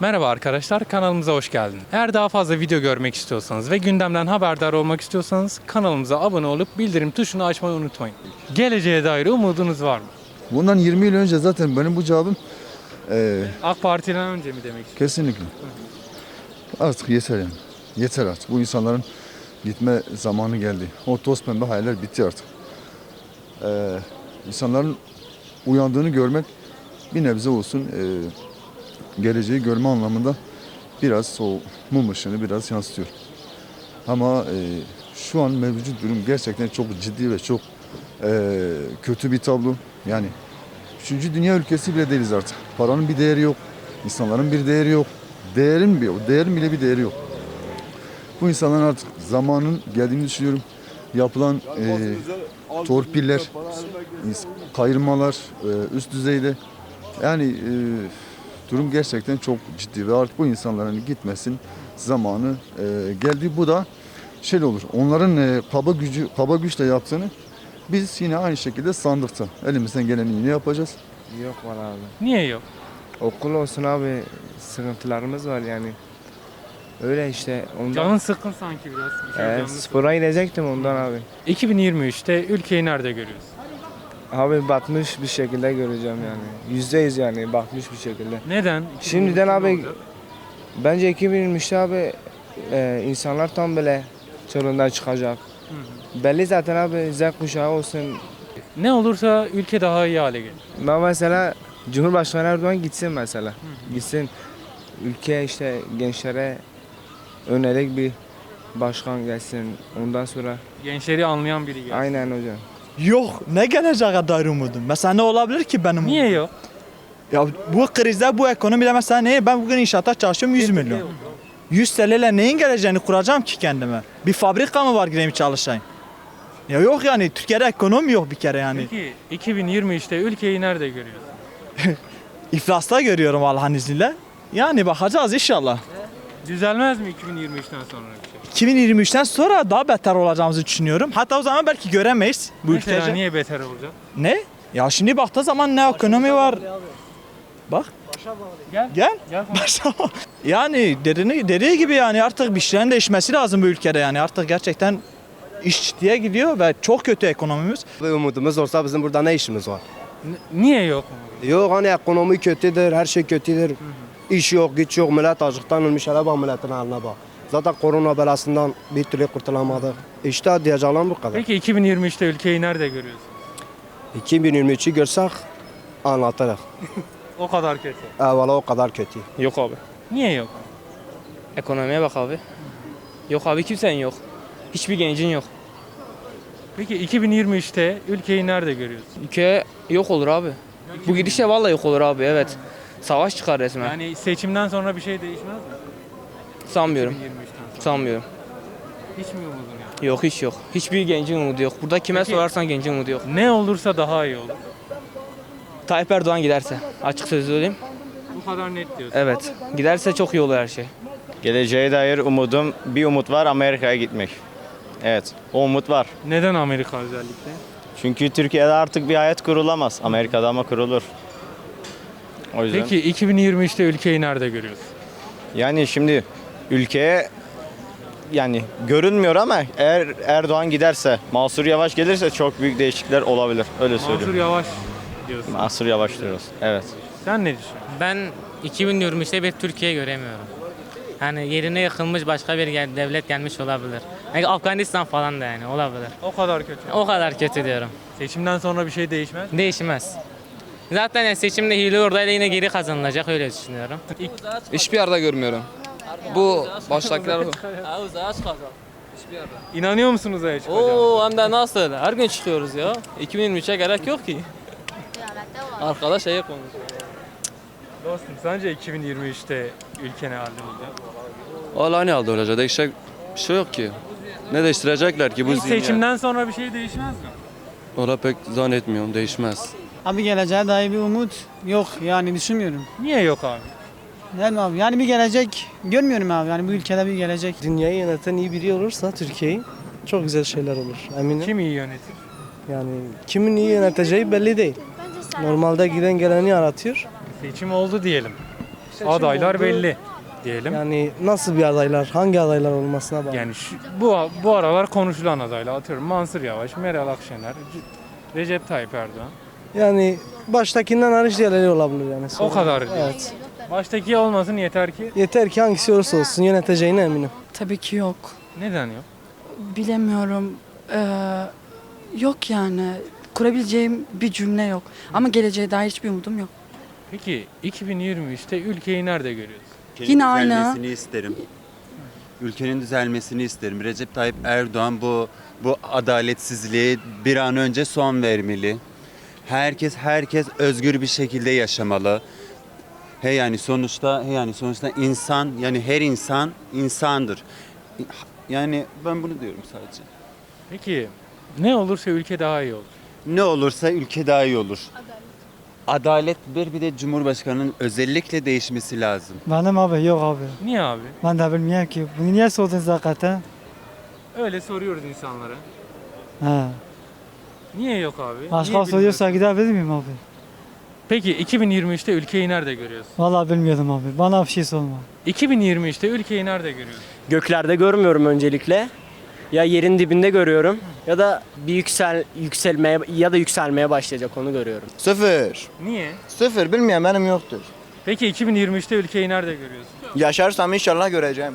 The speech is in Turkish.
Merhaba arkadaşlar kanalımıza hoş geldiniz. Eğer daha fazla video görmek istiyorsanız ve gündemden haberdar olmak istiyorsanız kanalımıza abone olup bildirim tuşunu açmayı unutmayın. Geleceğe dair umudunuz var mı? Bundan 20 yıl önce zaten benim bu cevabım eee, AK Parti'den önce mi demek istiyorsunuz? kesinlikle. Artık yeter yani. Yeter artık. Bu insanların gitme zamanı geldi. O toz pembe hayaller bitti artık. Eee insanların uyandığını görmek bir nebze olsun eee, geleceği görme anlamında biraz o mum ışığını biraz yansıtıyor. Ama eee, şu an mevcut durum gerçekten çok ciddi ve çok eee, kötü bir tablo. Yani Üçüncü dünya ülkesi bile değiliz artık. Paranın bir değeri yok. insanların bir değeri yok. Değerin bile, değerin bile bir değeri yok. Bu insanların artık zamanın geldiğini düşünüyorum. Yapılan eee torpiller, kayırmalar eee, üst düzeyde. Yani eee, durum gerçekten çok ciddi ve artık bu insanların gitmesin zamanı eee, geldi. Bu da şey olur. Onların eee, kaba gücü, kaba güçle yaptığını biz yine aynı şekilde sandıkta elimizden geleni yine yapacağız. Yok var abi. Niye yok? Okul olsun abi sıkıntılarımız var yani. Öyle işte ondan. Canın sıkkın sanki biraz. Bir şey Ee, spora gidecektim ondan abi. sıkkın. 2023'te ülkeyi nerede görüyoruz? Abi batmış bir şekilde göreceğim yani. Yüzde yüz yani batmış bir şekilde. Neden? Şimdiden 2023'te abi-? Bence 2023'te abi e, insanlar tam böyle çorundan çıkacak. Hı hı. Belli zaten abi Z kuşağı olsun. Ne olursa ülke daha iyi hale gelir. Ben mesela Cumhurbaşkanı Erdoğan gitsin mesela. Gitsin ülke işte gençlere önerik bir başkan gelsin. Ondan sonra Gençleri anlayan biri gelir. aynen hocam. Yok ne geleceğe dair umudum. Mesela ne olabilir ki benim Niye umudum? yok? Ya bu krizde bu ekonomide mesela ne? Ben bugün inşaatta çalışıyorum 100 milyon. 100 TL'yle neyin geleceğini kuracağım ki kendime? Bir fabrika mı var gireyim çalışayım? Ya yok yani Türkiye'de ekonomi yok bir kere yani. Peki 2023'te ülkeyi nerede görüyorsun? İflasta görüyorum Allah'ın izniyle. Yani bakacağız inşallah. Düzelmez mi 2023'ten sonra bir şey? 2023'ten sonra daha beter olacağımızı düşünüyorum. Hatta o zaman belki göremeyiz bu Mesela ülkece. niye beter olacak? Ne? Ya şimdi baktığı zaman ne ekonomi var? Bak. Gel. Gel. Gel. Maşallah. Yani dediğini, dediği gibi yani artık bir şeylerin değişmesi lazım bu ülkede yani artık gerçekten iş ciddiye gidiyor ve çok kötü ekonomimiz. Bir umudumuz olsa bizim burada ne işimiz var? N- niye yok? Yok hani ekonomi kötüdür, her şey kötüdür. İş yok, güç yok, millet açlıktan ölmüş. Hele bak milletin haline bak. Zaten korona belasından bir türlü kurtulamadık. İşte diyeceğim bu kadar. Peki 2023'te ülkeyi nerede görüyorsun? 2023'ü görsek anlatırız. O kadar kötü. Evvela o kadar kötü. Yok abi. Niye yok? Ekonomiye bak abi. Yok abi kimsenin yok. Hiçbir gencin yok. Peki 2023'te ülkeyi nerede görüyorsun? Ülke yok olur abi. Bu gidişle vallahi yok olur abi evet. Savaş çıkar resmen. Yani seçimden sonra bir şey değişmez mi? Sanmıyorum. 2023'ten sonra. Sanmıyorum. Hiç mi umudun yok? Yok hiç yok. Hiçbir gencin umudu yok. Burada kime Peki- sorarsan gencin umudu yok. Ne olursa daha iyi olur. Tayyip Erdoğan giderse. Açık sözlü olayım. Bu kadar net diyorsun. Evet. Giderse çok iyi olur her şey. Geleceğe dair umudum, bir umut var Amerika'ya gitmek. Evet, o umut var. Neden Amerika özellikle? Çünkü Türkiye'de artık bir hayat kurulamaz. Amerika'da ama kurulur. O yüzden. Peki 2023'te ülkeyi nerede görüyorsun? Yani şimdi ülkeye yani görünmüyor ama eğer Erdoğan giderse, Mansur Yavaş gelirse çok büyük değişiklikler olabilir. Öyle Mansur söyleyeyim. Yavaş diyorsun. Mansur Yavaş diyoruz. Evet. Sen ne düşünüyorsun? Ben 2023'te bir Türkiye göremiyorum. Yani yerine yakılmış başka bir gel- devlet gelmiş olabilir. Yani Afganistan falan da yani olabilir. O kadar kötü. O kadar kötü diyorum. Seçimden sonra bir şey değişmez. Değişmez. Zaten yani seçimde hile ordayla yine geri kazanılacak öyle düşünüyorum. Hiçbir yerde görmüyorum. Bu baştakiler İnanıyor musunuz Aya çıkacağına? Oo hem de nasıl? Her gün çıkıyoruz ya. 2023'e gerek yok ki. Arkadaş şey konuşuyor. Dostum sence 2023'te ülke ne halde olacak? Valla ne halde olacak? Değişecek bir şey yok ki. Ne değiştirecekler ki bu zihniyet? seçimden sonra bir şey değişmez mi? Ona pek zannetmiyorum. Değişmez. Abi geleceğe dair bir umut yok yani düşünmüyorum. Niye yok abi? Yani abi yani bir gelecek görmüyorum abi yani bu ülkede bir gelecek. Dünyayı yöneten iyi biri olursa Türkiye'yi çok güzel şeyler olur eminim. Kim iyi yönetir? Yani kimin iyi yöneteceği belli değil. Normalde giden geleni yaratıyor. Seçim oldu diyelim. Adaylar oldu. belli diyelim. Yani nasıl bir adaylar, hangi adaylar olmasına bağlı. Yani şu, bu bu aralar konuşulan adaylar atıyorum Mansur Yavaş, Meral Akşener, Recep Tayyip Erdoğan. Yani baştakinden hariç diğerleri olabilir yani. O kadar. Evet. Baştaki olmasın yeter ki. Yeter ki hangisi olursa olsun yöneteceğine eminim. Tabii ki yok. Neden yok? Bilemiyorum. Ee, yok yani. Kurabileceğim bir cümle yok. Ama geleceğe dair hiçbir umudum yok. Peki 2023'te ülkeyi nerede görüyoruz? Ülkenin Yine aynı. düzelmesini isterim. Ülkenin düzelmesini isterim. Recep Tayyip Erdoğan bu bu adaletsizliğe bir an önce son vermeli. Herkes herkes özgür bir şekilde yaşamalı. He yani sonuçta he yani sonuçta insan yani her insan insandır. Yani ben bunu diyorum sadece. Peki ne olursa ülke daha iyi olur. Ne olursa ülke daha iyi olur. Adalet bir bir de Cumhurbaşkanı'nın özellikle değişmesi lazım. Benim abi yok abi. Niye abi? Ben de bilmiyorum ki. Bunu niye sordunuz hakikaten? Öyle soruyoruz insanlara. He. Niye yok abi? Niye Başka bilmiyorsun? soruyorsa gidebilir miyim abi? Peki 2023'te ülkeyi nerede görüyorsun? Vallahi bilmiyordum abi. Bana bir şey sorma. 2023'te ülkeyi nerede görüyorsun? Göklerde görmüyorum öncelikle. Ya yerin dibinde görüyorum ya da bir yüksel yükselmeye ya da yükselmeye başlayacak onu görüyorum. Sıfır. Niye? Sıfır bilmiyorum benim yoktur. Peki 2023'te ülkeyi nerede görüyorsun? Yaşarsam inşallah göreceğim.